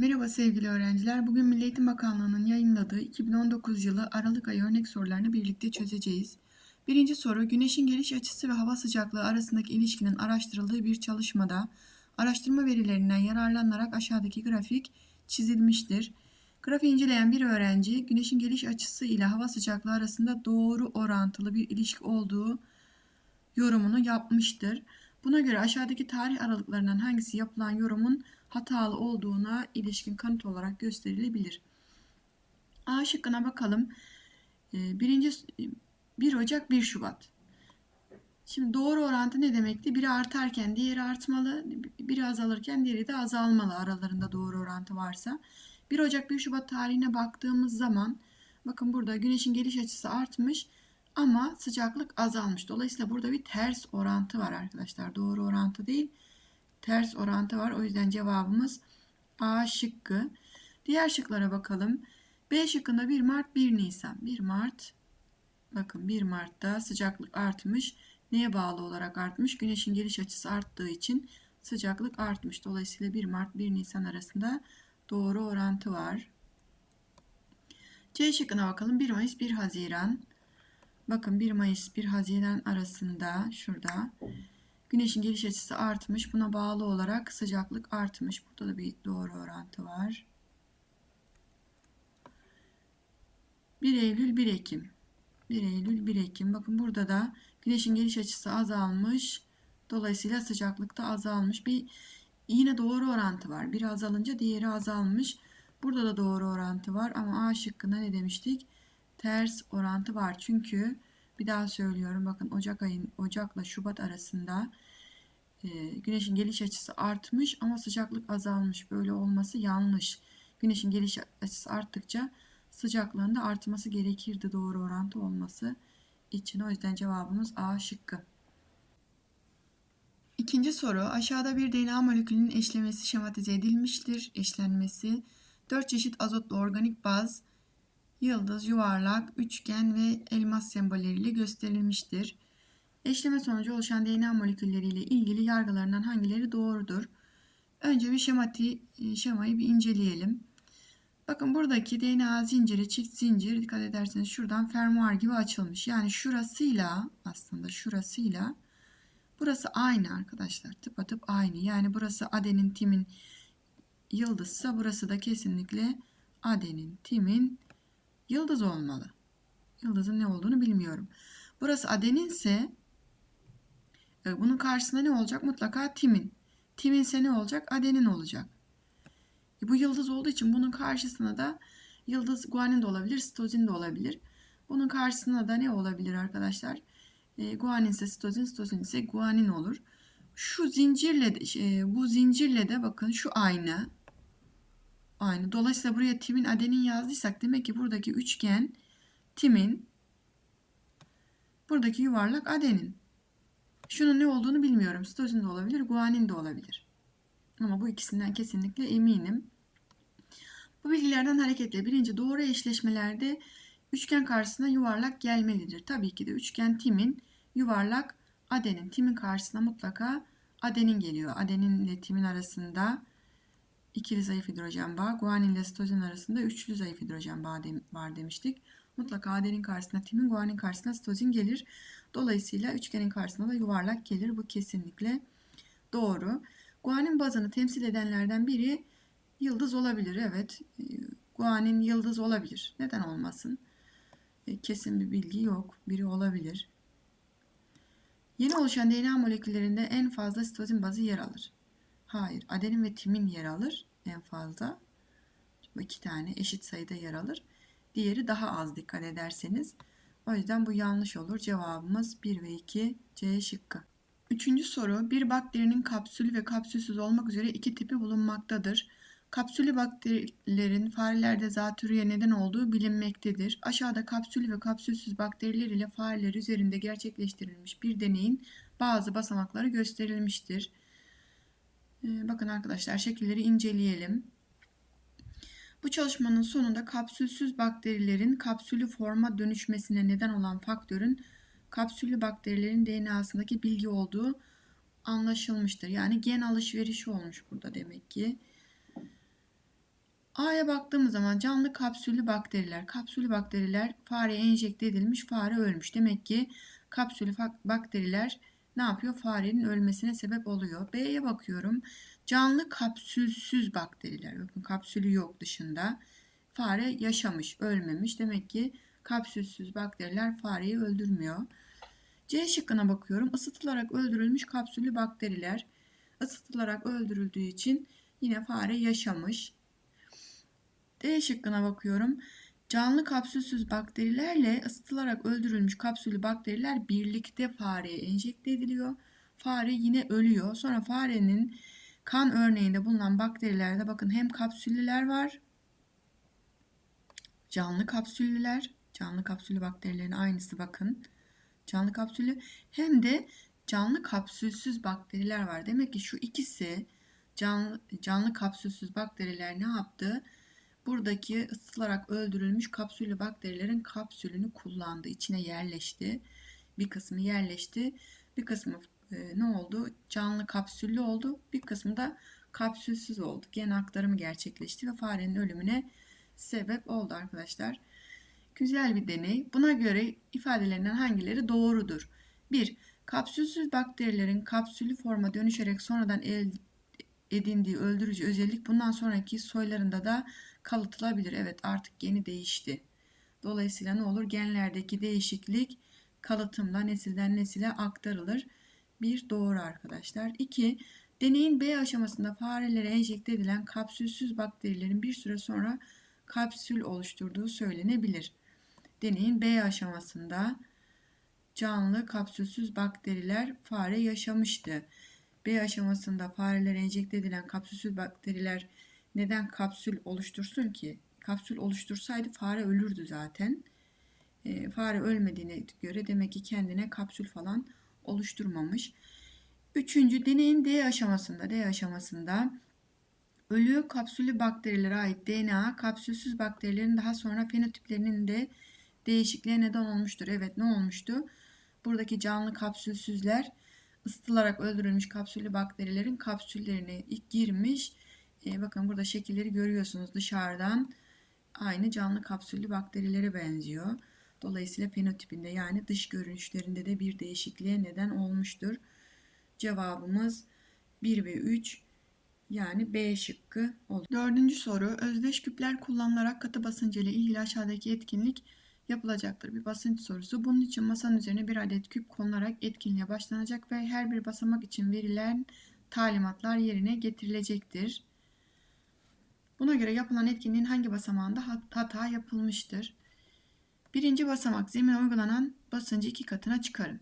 Merhaba sevgili öğrenciler. Bugün Milli Eğitim Bakanlığı'nın yayınladığı 2019 yılı Aralık ayı örnek sorularını birlikte çözeceğiz. Birinci soru, güneşin geliş açısı ve hava sıcaklığı arasındaki ilişkinin araştırıldığı bir çalışmada araştırma verilerinden yararlanarak aşağıdaki grafik çizilmiştir. Grafiği inceleyen bir öğrenci, güneşin geliş açısı ile hava sıcaklığı arasında doğru orantılı bir ilişki olduğu yorumunu yapmıştır. Buna göre aşağıdaki tarih aralıklarından hangisi yapılan yorumun hatalı olduğuna ilişkin kanıt olarak gösterilebilir. A şıkkına bakalım. Ee, birinci 1 Ocak 1 Şubat. Şimdi doğru orantı ne demekti? Biri artarken diğeri artmalı, biri azalırken diğeri de azalmalı aralarında doğru orantı varsa. 1 Ocak 1 Şubat tarihine baktığımız zaman bakın burada güneşin geliş açısı artmış ama sıcaklık azalmış. Dolayısıyla burada bir ters orantı var arkadaşlar. Doğru orantı değil ters orantı var. O yüzden cevabımız A şıkkı. Diğer şıklara bakalım. B şıkkında 1 Mart 1 Nisan. 1 Mart bakın 1 Mart'ta sıcaklık artmış. Neye bağlı olarak artmış? Güneşin geliş açısı arttığı için sıcaklık artmış. Dolayısıyla 1 Mart 1 Nisan arasında doğru orantı var. C şıkkına bakalım. 1 Mayıs 1 Haziran. Bakın 1 Mayıs 1 Haziran arasında şurada Güneşin geliş açısı artmış. Buna bağlı olarak sıcaklık artmış. Burada da bir doğru orantı var. 1 Eylül 1 Ekim. 1 Eylül 1 Ekim. Bakın burada da güneşin geliş açısı azalmış. Dolayısıyla sıcaklık da azalmış. Bir yine doğru orantı var. Biri azalınca diğeri azalmış. Burada da doğru orantı var ama A şıkkında ne demiştik? Ters orantı var. Çünkü bir daha söylüyorum. Bakın Ocak ayın Ocak'la Şubat arasında e, güneşin geliş açısı artmış ama sıcaklık azalmış. Böyle olması yanlış. Güneşin geliş açısı arttıkça sıcaklığın da artması gerekirdi doğru orantı olması için. O yüzden cevabımız A şıkkı. İkinci soru aşağıda bir DNA molekülünün eşlemesi şematize edilmiştir. Eşlenmesi 4 çeşit azotlu organik baz yıldız, yuvarlak, üçgen ve elmas sembolleriyle gösterilmiştir. Eşleme sonucu oluşan DNA molekülleriyle ilgili yargılarından hangileri doğrudur? Önce bir şemati, e, şemayı bir inceleyelim. Bakın buradaki DNA zinciri, çift zincir dikkat ederseniz şuradan fermuar gibi açılmış. Yani şurasıyla aslında şurasıyla burası aynı arkadaşlar. Tıpatıp aynı. Yani burası adenin, timin yıldızsa burası da kesinlikle adenin, timin yıldız olmalı. Yıldızın ne olduğunu bilmiyorum. Burası adenin ise e, bunun karşısında ne olacak? Mutlaka timin. Timin ise ne olacak? Adenin olacak. E, bu yıldız olduğu için bunun karşısına da yıldız guanin de olabilir, sitozin de olabilir. Bunun karşısına da ne olabilir arkadaşlar? E, guanin ise sitozin, sitozin ise guanin olur. Şu zincirle de, e, bu zincirle de bakın şu aynı. Aynı. Dolayısıyla buraya timin adenin yazdıysak demek ki buradaki üçgen timin buradaki yuvarlak adenin. Şunun ne olduğunu bilmiyorum. Sitozin de olabilir, guanin de olabilir. Ama bu ikisinden kesinlikle eminim. Bu bilgilerden hareketle birinci doğru eşleşmelerde üçgen karşısına yuvarlak gelmelidir. Tabii ki de üçgen timin yuvarlak adenin. Timin karşısına mutlaka adenin geliyor. Adenin ile timin arasında ikili zayıf hidrojen bağı, guanin ile sitozin arasında üçlü zayıf hidrojen bağı var demiştik. Mutlaka adenin karşısına timin, guanin karşısına sitozin gelir. Dolayısıyla üçgenin karşısına da yuvarlak gelir. Bu kesinlikle doğru. Guanin bazını temsil edenlerden biri yıldız olabilir. Evet, guanin yıldız olabilir. Neden olmasın? E, kesin bir bilgi yok. Biri olabilir. Yeni oluşan DNA moleküllerinde en fazla sitozin bazı yer alır. Hayır, adenin ve timin yer alır en fazla. Bu iki tane eşit sayıda yer alır. Diğeri daha az dikkat ederseniz. O yüzden bu yanlış olur. Cevabımız 1 ve 2 C şıkkı. Üçüncü soru. Bir bakterinin kapsülü ve kapsülsüz olmak üzere iki tipi bulunmaktadır. Kapsülü bakterilerin farelerde zatürreye neden olduğu bilinmektedir. Aşağıda kapsülü ve kapsülsüz bakteriler ile fareler üzerinde gerçekleştirilmiş bir deneyin bazı basamakları gösterilmiştir. Ee, bakın arkadaşlar şekilleri inceleyelim. Bu çalışmanın sonunda kapsülsüz bakterilerin kapsülü forma dönüşmesine neden olan faktörün kapsüllü bakterilerin DNA'sındaki bilgi olduğu anlaşılmıştır. Yani gen alışverişi olmuş burada demek ki. A'ya baktığımız zaman canlı kapsüllü bakteriler. Kapsüllü bakteriler fareye enjekte edilmiş, fare ölmüş. Demek ki kapsüllü bakteriler ne yapıyor? Farenin ölmesine sebep oluyor. B'ye bakıyorum. Canlı kapsülsüz bakteriler. Bakın kapsülü yok dışında. Fare yaşamış, ölmemiş. Demek ki kapsülsüz bakteriler fareyi öldürmüyor. C şıkkına bakıyorum. Isıtılarak öldürülmüş kapsüllü bakteriler. Isıtılarak öldürüldüğü için yine fare yaşamış. D şıkkına bakıyorum. Canlı kapsülsüz bakterilerle ısıtılarak öldürülmüş kapsüllü bakteriler birlikte fareye enjekte ediliyor. Fare yine ölüyor. Sonra farenin kan örneğinde bulunan bakterilerde bakın hem kapsüllüler var. Canlı kapsüllüler. Canlı kapsüllü bakterilerin aynısı bakın. Canlı kapsüllü hem de canlı kapsülsüz bakteriler var. Demek ki şu ikisi canlı, canlı kapsülsüz bakteriler ne yaptı? Buradaki ısıtılarak öldürülmüş kapsüllü bakterilerin kapsülünü kullandı. içine yerleşti. Bir kısmı yerleşti. Bir kısmı e, ne oldu? Canlı kapsüllü oldu. Bir kısmı da kapsülsüz oldu. Gen aktarımı gerçekleşti ve farenin ölümüne sebep oldu arkadaşlar. Güzel bir deney. Buna göre ifadelerinden hangileri doğrudur? 1. Kapsülsüz bakterilerin kapsüllü forma dönüşerek sonradan el edindiği öldürücü özellik bundan sonraki soylarında da kalıtılabilir. Evet artık geni değişti. Dolayısıyla ne olur? Genlerdeki değişiklik kalıtımla nesilden nesile aktarılır. Bir doğru arkadaşlar. 2. Deneyin B aşamasında farelere enjekte edilen kapsülsüz bakterilerin bir süre sonra kapsül oluşturduğu söylenebilir. Deneyin B aşamasında canlı kapsülsüz bakteriler fare yaşamıştı. B aşamasında farelere enjekte edilen kapsülsüz bakteriler neden kapsül oluştursun ki? Kapsül oluştursaydı fare ölürdü zaten. E, fare ölmediğine göre demek ki kendine kapsül falan oluşturmamış. Üçüncü deneyin D aşamasında, D aşamasında ölü kapsüllü bakterilere ait DNA kapsülsüz bakterilerin daha sonra fenotiplerinin de değişikliğe neden olmuştur. Evet ne olmuştu? Buradaki canlı kapsülsüzler ısıtılarak öldürülmüş kapsüllü bakterilerin kapsüllerine ilk girmiş. E, bakın burada şekilleri görüyorsunuz dışarıdan aynı canlı kapsüllü bakterilere benziyor. Dolayısıyla fenotipinde yani dış görünüşlerinde de bir değişikliğe neden olmuştur. Cevabımız 1 ve 3 yani B şıkkı olur. Dördüncü soru özdeş küpler kullanılarak katı basıncı ile ilgili aşağıdaki etkinlik yapılacaktır. Bir basınç sorusu. Bunun için masanın üzerine bir adet küp konularak etkinliğe başlanacak ve her bir basamak için verilen talimatlar yerine getirilecektir. Buna göre yapılan etkinliğin hangi basamağında hata yapılmıştır? Birinci basamak zemine uygulanan basıncı iki katına çıkarın.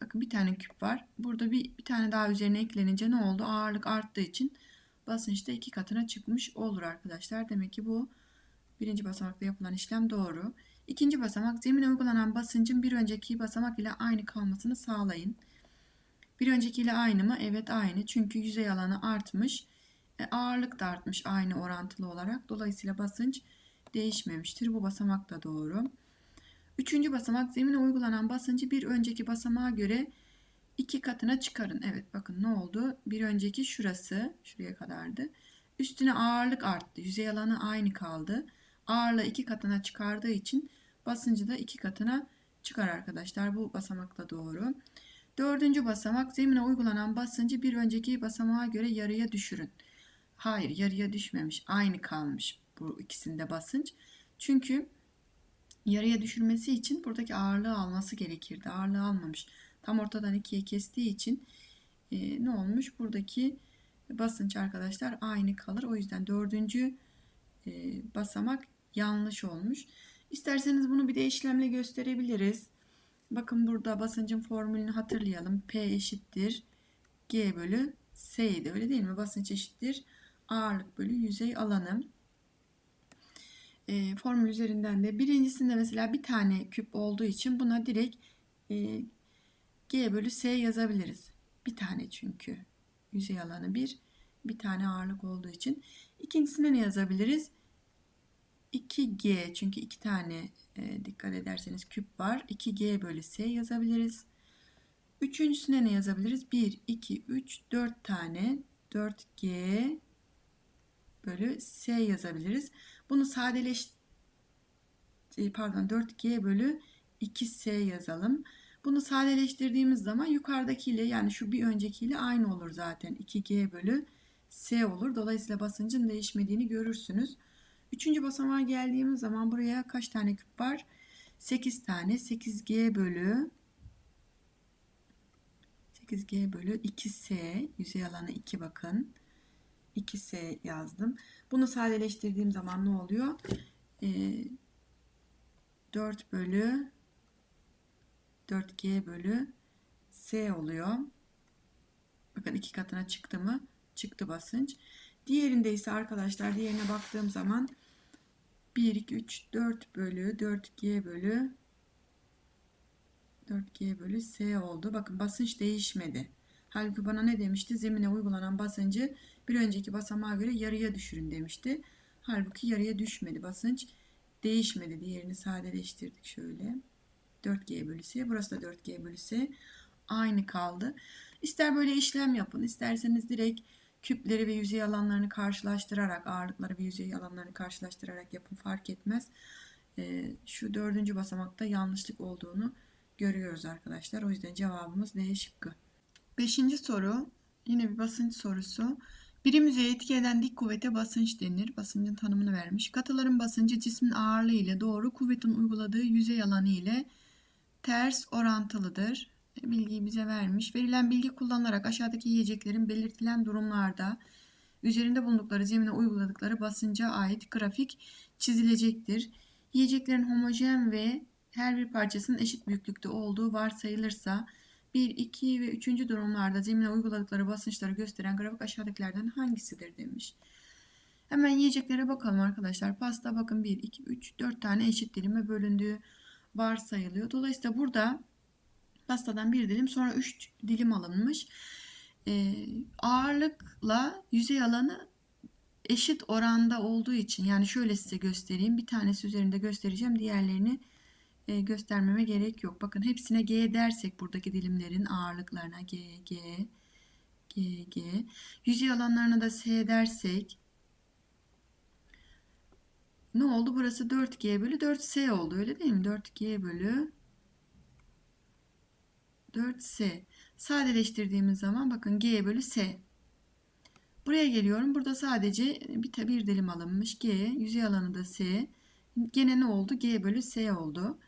Bakın bir tane küp var. Burada bir, bir tane daha üzerine eklenince ne oldu? Ağırlık arttığı için basınç da iki katına çıkmış olur arkadaşlar. Demek ki bu birinci basamakta yapılan işlem doğru. İkinci basamak zemine uygulanan basıncın bir önceki basamak ile aynı kalmasını sağlayın. Bir önceki ile aynı mı? Evet aynı. Çünkü yüzey alanı artmış. E, ağırlık da artmış aynı orantılı olarak. Dolayısıyla basınç değişmemiştir. Bu basamak da doğru. Üçüncü basamak zemine uygulanan basıncı bir önceki basamağa göre iki katına çıkarın. Evet bakın ne oldu? Bir önceki şurası. Şuraya kadardı. Üstüne ağırlık arttı. Yüzey alanı aynı kaldı. Ağırlığı iki katına çıkardığı için basıncı da iki katına çıkar arkadaşlar. Bu basamak da doğru. Dördüncü basamak zemine uygulanan basıncı bir önceki basamağa göre yarıya düşürün. Hayır yarıya düşmemiş. Aynı kalmış bu ikisinde basınç. Çünkü yarıya düşürmesi için buradaki ağırlığı alması gerekirdi. Ağırlığı almamış. Tam ortadan ikiye kestiği için e, ne olmuş? Buradaki basınç arkadaşlar aynı kalır. O yüzden dördüncü e, basamak yanlış olmuş. İsterseniz bunu bir de işlemle gösterebiliriz. Bakın burada basıncın formülünü hatırlayalım. P eşittir G bölü S'ydi öyle değil mi? Basınç eşittir ağırlık bölü yüzey alanı. E, formül üzerinden de birincisinde mesela bir tane küp olduğu için buna direkt e, G bölü S yazabiliriz. Bir tane çünkü yüzey alanı bir, bir tane ağırlık olduğu için. İkincisinde ne yazabiliriz? 2G çünkü iki tane e, dikkat ederseniz küp var. 2G bölü S yazabiliriz. Üçüncüsüne ne yazabiliriz? 1, 2, 3, 4 tane 4G bölü S yazabiliriz. Bunu sadeleş e, pardon 4G bölü 2S yazalım. Bunu sadeleştirdiğimiz zaman yukarıdakiyle yani şu bir öncekiyle aynı olur zaten. 2G bölü S olur. Dolayısıyla basıncın değişmediğini görürsünüz. Üçüncü basamağa geldiğimiz zaman buraya kaç tane küp var? 8 tane. 8G bölü 8G bölü 2S yüzey alanı 2 bakın. 2S yazdım. Bunu sadeleştirdiğim zaman ne oluyor? Ee, 4 bölü 4G bölü S oluyor. Bakın iki katına çıktı mı? Çıktı basınç. Diğerinde ise arkadaşlar diğerine baktığım zaman 1, 2, 3, 4 bölü 4G bölü 4G bölü S oldu. Bakın basınç değişmedi. Halbuki bana ne demişti? Zemine uygulanan basıncı bir önceki basamağa göre yarıya düşürün demişti. Halbuki yarıya düşmedi basınç. Değişmedi. Diğerini sadeleştirdik şöyle. 4G bölü. Burası da 4G bölü. Aynı kaldı. İster böyle işlem yapın. isterseniz direkt küpleri ve yüzey alanlarını karşılaştırarak ağırlıkları ve yüzey alanlarını karşılaştırarak yapın. Fark etmez. Ee, şu dördüncü basamakta yanlışlık olduğunu görüyoruz arkadaşlar. O yüzden cevabımız D şıkkı. Beşinci soru yine bir basınç sorusu. Birim yüzeye etki eden dik kuvvete basınç denir. Basıncın tanımını vermiş. Katıların basıncı cismin ağırlığı ile doğru kuvvetin uyguladığı yüzey alanı ile ters orantılıdır. Bilgiyi bize vermiş. Verilen bilgi kullanılarak aşağıdaki yiyeceklerin belirtilen durumlarda üzerinde bulundukları zemine uyguladıkları basınca ait grafik çizilecektir. Yiyeceklerin homojen ve her bir parçasının eşit büyüklükte olduğu varsayılırsa 1, 2 ve 3. durumlarda zemine uyguladıkları basınçları gösteren grafik aşağıdakilerden hangisidir demiş. Hemen yiyeceklere bakalım arkadaşlar. Pasta bakın 1, 2, 3, 4 tane eşit dilime bölündüğü varsayılıyor. Dolayısıyla burada pastadan bir dilim sonra 3 dilim alınmış. Ee, ağırlıkla yüzey alanı eşit oranda olduğu için yani şöyle size göstereyim. Bir tanesi üzerinde göstereceğim. Diğerlerini e, göstermeme gerek yok. Bakın hepsine G dersek buradaki dilimlerin ağırlıklarına G, G, G, G. Yüzey alanlarına da S dersek ne oldu? Burası 4G bölü 4S oldu. Öyle değil mi? 4G bölü 4S. Sadeleştirdiğimiz zaman bakın G bölü S. Buraya geliyorum. Burada sadece bir, bir dilim alınmış. G. Yüzey alanı da S. Gene ne oldu? G bölü S oldu.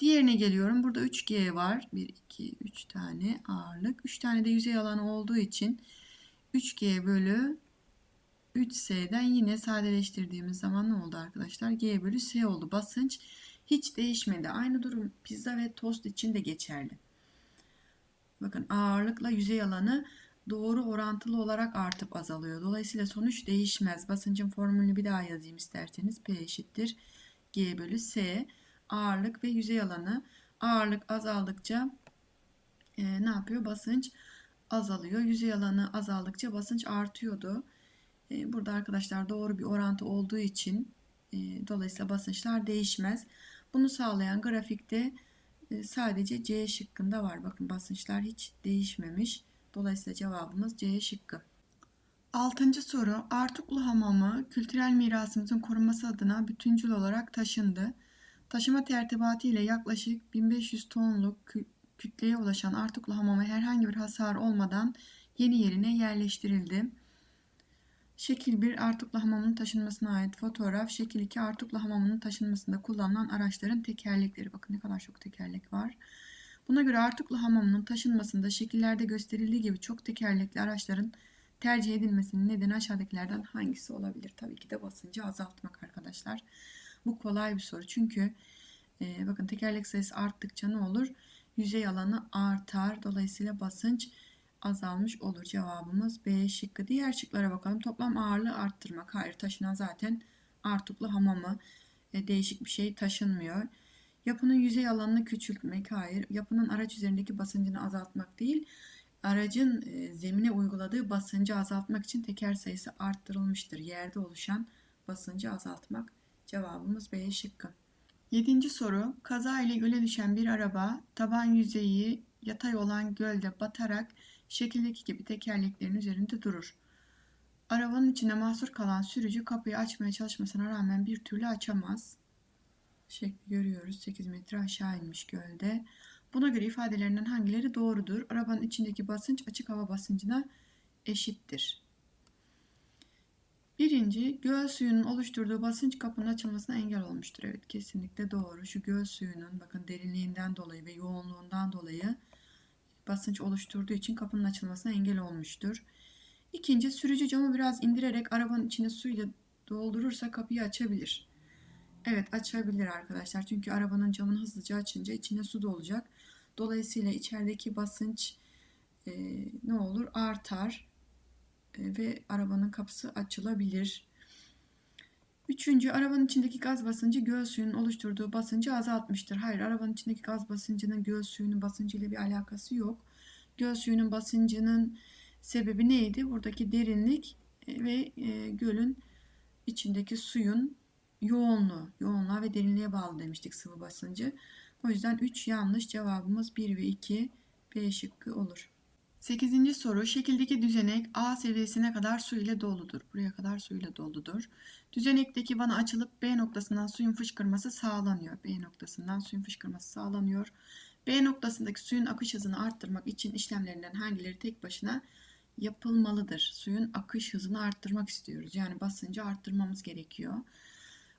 Diğerine geliyorum. Burada 3G var. 1, 2, 3 tane ağırlık. 3 tane de yüzey alanı olduğu için 3G bölü 3S'den yine sadeleştirdiğimiz zaman ne oldu arkadaşlar? G bölü S oldu. Basınç hiç değişmedi. Aynı durum pizza ve tost için de geçerli. Bakın ağırlıkla yüzey alanı doğru orantılı olarak artıp azalıyor. Dolayısıyla sonuç değişmez. Basıncın formülünü bir daha yazayım isterseniz. P eşittir G bölü S. Ağırlık ve yüzey alanı. Ağırlık azaldıkça e, ne yapıyor? Basınç azalıyor. Yüzey alanı azaldıkça basınç artıyordu. E, burada arkadaşlar doğru bir orantı olduğu için e, dolayısıyla basınçlar değişmez. Bunu sağlayan grafikte e, sadece C şıkkında var. Bakın basınçlar hiç değişmemiş. Dolayısıyla cevabımız C şıkkı. Altıncı soru. Artuklu Hamamı kültürel mirasımızın korunması adına bütüncül olarak taşındı. Taşıma tertibatı ile yaklaşık 1500 tonluk kütleye ulaşan Artuklu Hamamı herhangi bir hasar olmadan yeni yerine yerleştirildi. Şekil 1 Artuklu Hamamı'nın taşınmasına ait fotoğraf. Şekil 2 Artuklu Hamamı'nın taşınmasında kullanılan araçların tekerlekleri. Bakın ne kadar çok tekerlek var. Buna göre Artuklu Hamamı'nın taşınmasında şekillerde gösterildiği gibi çok tekerlekli araçların tercih edilmesinin nedeni aşağıdakilerden hangisi olabilir? Tabii ki de basıncı azaltmak arkadaşlar. Bu kolay bir soru çünkü e, bakın tekerlek sayısı arttıkça ne olur? Yüzey alanı artar. Dolayısıyla basınç azalmış olur. Cevabımız B şıkkı. Diğer şıklara bakalım. Toplam ağırlığı arttırmak. Hayır taşınan zaten Artuklu hamamı. E, değişik bir şey taşınmıyor. Yapının yüzey alanını küçültmek. Hayır. Yapının araç üzerindeki basıncını azaltmak değil. Aracın e, zemine uyguladığı basıncı azaltmak için teker sayısı arttırılmıştır. Yerde oluşan basıncı azaltmak. Cevabımız B şıkkı. Yedinci soru. Kaza ile göle düşen bir araba taban yüzeyi yatay olan gölde batarak şekildeki gibi tekerleklerin üzerinde durur. Arabanın içine mahsur kalan sürücü kapıyı açmaya çalışmasına rağmen bir türlü açamaz. Şekli görüyoruz. 8 metre aşağı inmiş gölde. Buna göre ifadelerinden hangileri doğrudur? Arabanın içindeki basınç açık hava basıncına eşittir. Birinci, göl suyunun oluşturduğu basınç kapının açılmasına engel olmuştur. Evet, kesinlikle doğru. Şu göl suyunun bakın derinliğinden dolayı ve yoğunluğundan dolayı basınç oluşturduğu için kapının açılmasına engel olmuştur. İkinci, sürücü camı biraz indirerek arabanın içine suyla doldurursa kapıyı açabilir. Evet, açabilir arkadaşlar. Çünkü arabanın camını hızlıca açınca içine su dolacak. Dolayısıyla içerideki basınç e, ne olur? Artar ve arabanın kapısı açılabilir. Üçüncü, arabanın içindeki gaz basıncı göl suyunun oluşturduğu basıncı azaltmıştır. Hayır, arabanın içindeki gaz basıncının göl suyunun basıncı ile bir alakası yok. Göl suyunun basıncının sebebi neydi? Buradaki derinlik e, ve e, gölün içindeki suyun yoğunluğu, yoğunluğa ve derinliğe bağlı demiştik sıvı basıncı. O yüzden 3 yanlış cevabımız 1 ve 2 B şıkkı olur. 8. soru şekildeki düzenek A seviyesine kadar su ile doludur. Buraya kadar su ile doludur. Düzenekteki vana açılıp B noktasından suyun fışkırması sağlanıyor. B noktasından suyun fışkırması sağlanıyor. B noktasındaki suyun akış hızını arttırmak için işlemlerinden hangileri tek başına yapılmalıdır? Suyun akış hızını arttırmak istiyoruz. Yani basıncı arttırmamız gerekiyor.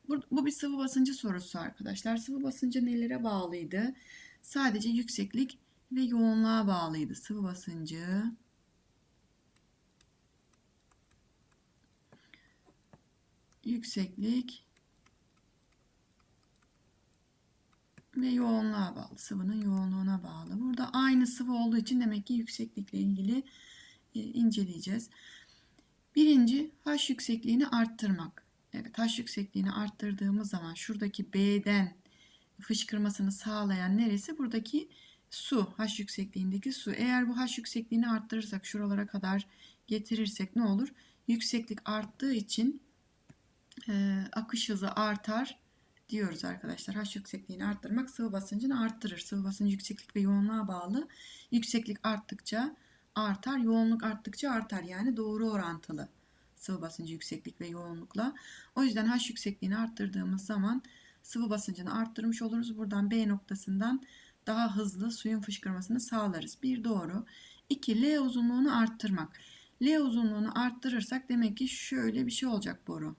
Bu, bu bir sıvı basıncı sorusu arkadaşlar. Sıvı basıncı nelere bağlıydı? Sadece yükseklik ve yoğunluğa bağlıydı. Sıvı basıncı yükseklik ve yoğunluğa bağlı. Sıvının yoğunluğuna bağlı. Burada aynı sıvı olduğu için demek ki yükseklikle ilgili e, inceleyeceğiz. Birinci H yüksekliğini arttırmak. Evet H yüksekliğini arttırdığımız zaman şuradaki B'den fışkırmasını sağlayan neresi? Buradaki su. H yüksekliğindeki su. Eğer bu H yüksekliğini arttırırsak şuralara kadar getirirsek ne olur? Yükseklik arttığı için e, akış hızı artar diyoruz arkadaşlar. H yüksekliğini arttırmak sıvı basıncını arttırır. Sıvı basıncı yükseklik ve yoğunluğa bağlı. Yükseklik arttıkça artar, yoğunluk arttıkça artar. Yani doğru orantılı sıvı basıncı yükseklik ve yoğunlukla. O yüzden H yüksekliğini arttırdığımız zaman sıvı basıncını arttırmış oluruz. Buradan B noktasından daha hızlı suyun fışkırmasını sağlarız. Bir doğru. 2 L uzunluğunu arttırmak. L uzunluğunu arttırırsak demek ki şöyle bir şey olacak boru.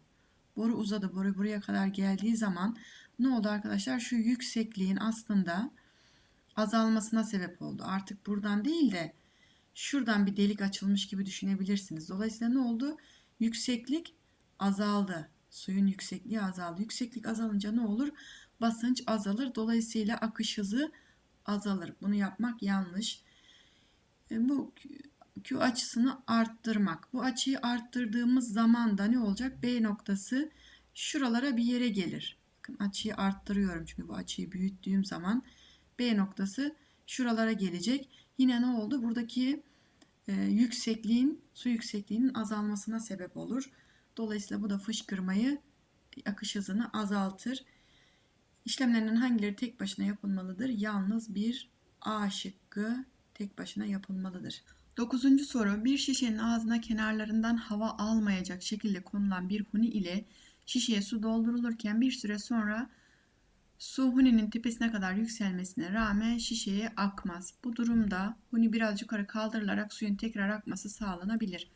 Boru uzadı. Boru buraya kadar geldiği zaman ne oldu arkadaşlar? Şu yüksekliğin aslında azalmasına sebep oldu. Artık buradan değil de şuradan bir delik açılmış gibi düşünebilirsiniz. Dolayısıyla ne oldu? Yükseklik azaldı. Suyun yüksekliği azaldı. Yükseklik azalınca ne olur? Basınç azalır. Dolayısıyla akış hızı azalır. Bunu yapmak yanlış. E, bu Q açısını arttırmak. Bu açıyı arttırdığımız zaman da ne olacak? B noktası şuralara bir yere gelir. Bakın açıyı arttırıyorum çünkü bu açıyı büyüttüğüm zaman B noktası şuralara gelecek. Yine ne oldu? Buradaki e, yüksekliğin, su yüksekliğinin azalmasına sebep olur. Dolayısıyla bu da fışkırmayı, akış hızını azaltır. İşlemlerinin hangileri tek başına yapılmalıdır? Yalnız bir A şıkkı tek başına yapılmalıdır. Dokuzuncu soru. Bir şişenin ağzına kenarlarından hava almayacak şekilde konulan bir huni ile şişeye su doldurulurken bir süre sonra su huninin tepesine kadar yükselmesine rağmen şişeye akmaz. Bu durumda huni biraz yukarı kaldırılarak suyun tekrar akması sağlanabilir.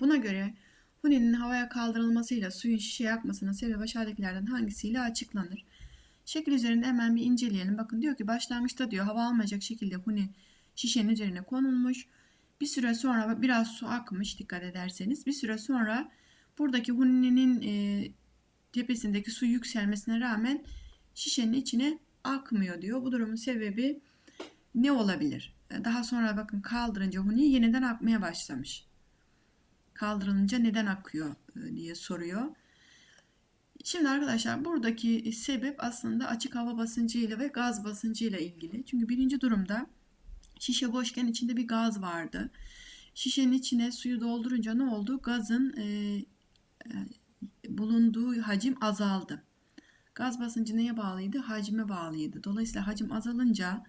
Buna göre huninin havaya kaldırılmasıyla suyun şişeye akmasının sebebi aşağıdakilerden hangisiyle açıklanır? Şekil üzerinde hemen bir inceleyelim. Bakın diyor ki başlangıçta diyor hava almayacak şekilde huni şişenin üzerine konulmuş. Bir süre sonra biraz su akmış dikkat ederseniz. Bir süre sonra buradaki huninin e, tepesindeki su yükselmesine rağmen şişenin içine akmıyor diyor. Bu durumun sebebi ne olabilir? Daha sonra bakın kaldırınca huni yeniden akmaya başlamış. Kaldırılınca neden akıyor e, diye soruyor. Şimdi arkadaşlar buradaki sebep aslında açık hava basıncı ile ve gaz basıncı ile ilgili. Çünkü birinci durumda şişe boşken içinde bir gaz vardı. Şişenin içine suyu doldurunca ne oldu? Gazın e, e, bulunduğu hacim azaldı. Gaz basıncı neye bağlıydı? Hacme bağlıydı. Dolayısıyla hacim azalınca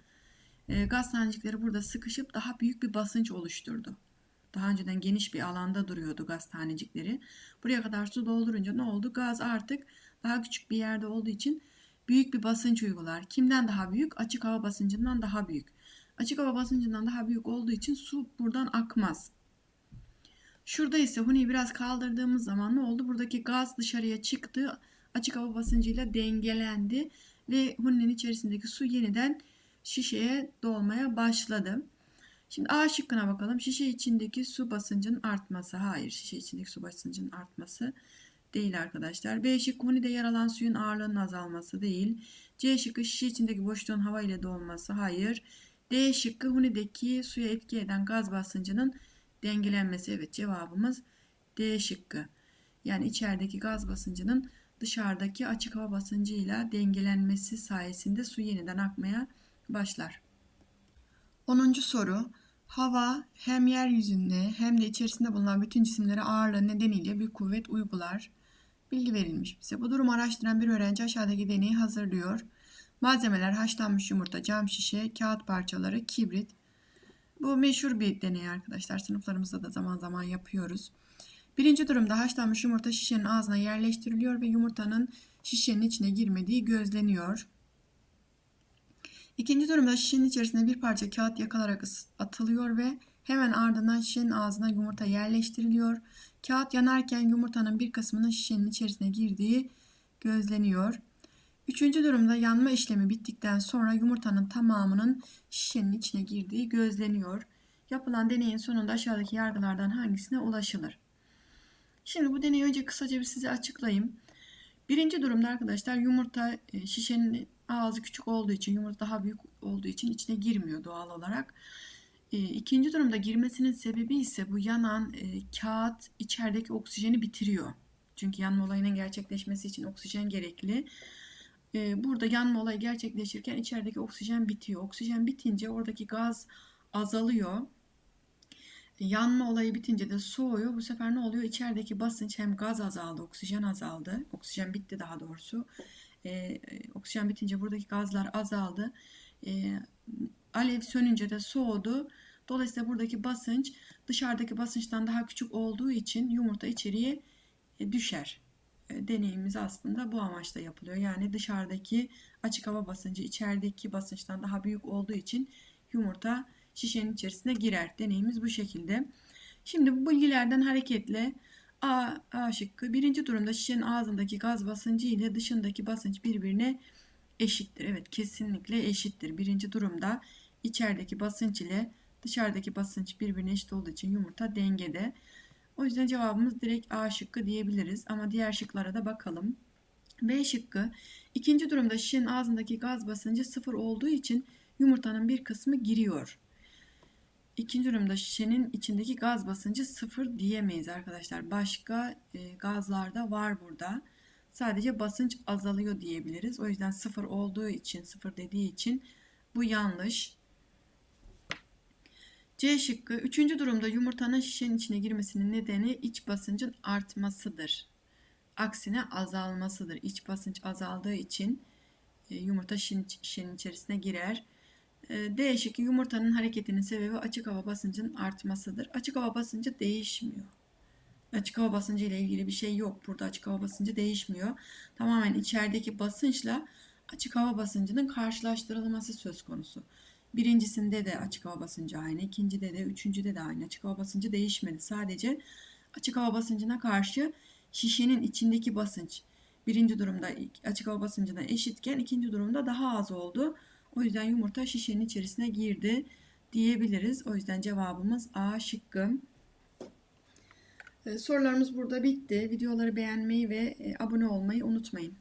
e, gaz tanecikleri burada sıkışıp daha büyük bir basınç oluşturdu. Daha önceden geniş bir alanda duruyordu gaz tanecikleri. Buraya kadar su doldurunca ne oldu? Gaz artık daha küçük bir yerde olduğu için büyük bir basınç uygular. Kimden daha büyük? Açık hava basıncından daha büyük. Açık hava basıncından daha büyük olduğu için su buradan akmaz. Şurada ise huniyi biraz kaldırdığımız zaman ne oldu? Buradaki gaz dışarıya çıktı. Açık hava basıncıyla dengelendi ve huninin içerisindeki su yeniden şişeye dolmaya başladı. Şimdi A şıkkına bakalım. Şişe içindeki su basıncının artması. Hayır, şişe içindeki su basıncının artması değil arkadaşlar. B şıkkı hunide yer alan suyun ağırlığının azalması değil. C şıkkı şişe içindeki boşluğun hava ile dolması. Hayır. D şıkkı hunideki suya etki eden gaz basıncının dengelenmesi. Evet cevabımız D şıkkı. Yani içerideki gaz basıncının dışarıdaki açık hava basıncıyla dengelenmesi sayesinde su yeniden akmaya başlar. 10. soru. Hava hem yeryüzünde hem de içerisinde bulunan bütün cisimlere ağırlığı nedeniyle bir kuvvet uygular. Bilgi verilmiş bize. Bu durumu araştıran bir öğrenci aşağıdaki deneyi hazırlıyor. Malzemeler haşlanmış yumurta, cam şişe, kağıt parçaları, kibrit. Bu meşhur bir deney arkadaşlar. Sınıflarımızda da zaman zaman yapıyoruz. Birinci durumda haşlanmış yumurta şişenin ağzına yerleştiriliyor ve yumurtanın şişenin içine girmediği gözleniyor. İkinci durumda şişenin içerisine bir parça kağıt yakalarak atılıyor ve hemen ardından şişenin ağzına yumurta yerleştiriliyor. Kağıt yanarken yumurtanın bir kısmının şişenin içerisine girdiği gözleniyor. Üçüncü durumda yanma işlemi bittikten sonra yumurtanın tamamının şişenin içine girdiği gözleniyor. Yapılan deneyin sonunda aşağıdaki yargılardan hangisine ulaşılır? Şimdi bu deneyi önce kısaca bir size açıklayayım. Birinci durumda arkadaşlar yumurta e, şişenin ağzı küçük olduğu için yumurta daha büyük olduğu için içine girmiyor doğal olarak. E, ikinci durumda girmesinin sebebi ise bu yanan e, kağıt içerideki oksijeni bitiriyor. Çünkü yanma olayının gerçekleşmesi için oksijen gerekli. Burada yanma olayı gerçekleşirken içerideki oksijen bitiyor. Oksijen bitince oradaki gaz azalıyor. Yanma olayı bitince de soğuyor. Bu sefer ne oluyor? İçerideki basınç hem gaz azaldı, oksijen azaldı. Oksijen bitti daha doğrusu. Ee, oksijen bitince buradaki gazlar azaldı. Ee, alev sönünce de soğudu. Dolayısıyla buradaki basınç dışarıdaki basınçtan daha küçük olduğu için yumurta içeriye e, düşer. E, deneyimiz aslında bu amaçla yapılıyor. Yani dışarıdaki açık hava basıncı içerideki basınçtan daha büyük olduğu için yumurta şişenin içerisine girer. Deneyimiz bu şekilde. Şimdi bu bilgilerden hareketle A, A şıkkı birinci durumda şişenin ağzındaki gaz basıncı ile dışındaki basınç birbirine eşittir. Evet kesinlikle eşittir. Birinci durumda içerideki basınç ile dışarıdaki basınç birbirine eşit olduğu için yumurta dengede. O yüzden cevabımız direkt A şıkkı diyebiliriz. Ama diğer şıklara da bakalım. B şıkkı ikinci durumda şişenin ağzındaki gaz basıncı sıfır olduğu için yumurtanın bir kısmı giriyor. İkinci durumda şişenin içindeki gaz basıncı sıfır diyemeyiz arkadaşlar. Başka e, gazlarda var burada. Sadece basınç azalıyor diyebiliriz. O yüzden sıfır olduğu için, sıfır dediği için bu yanlış. C şıkkı. Üçüncü durumda yumurtanın şişenin içine girmesinin nedeni iç basıncın artmasıdır. Aksine azalmasıdır. İç basınç azaldığı için e, yumurta şişenin içerisine girer. E, D şıkkı yumurtanın hareketinin sebebi açık hava basıncının artmasıdır. Açık hava basıncı değişmiyor. Açık hava basıncı ile ilgili bir şey yok. Burada açık hava basıncı değişmiyor. Tamamen içerideki basınçla açık hava basıncının karşılaştırılması söz konusu. Birincisinde de açık hava basıncı aynı, ikincide de, üçüncüde de aynı. Açık hava basıncı değişmedi. Sadece açık hava basıncına karşı şişenin içindeki basınç birinci durumda açık hava basıncına eşitken ikinci durumda daha az oldu. O yüzden yumurta şişenin içerisine girdi diyebiliriz. O yüzden cevabımız A şıkkı. Ee, sorularımız burada bitti. Videoları beğenmeyi ve e, abone olmayı unutmayın.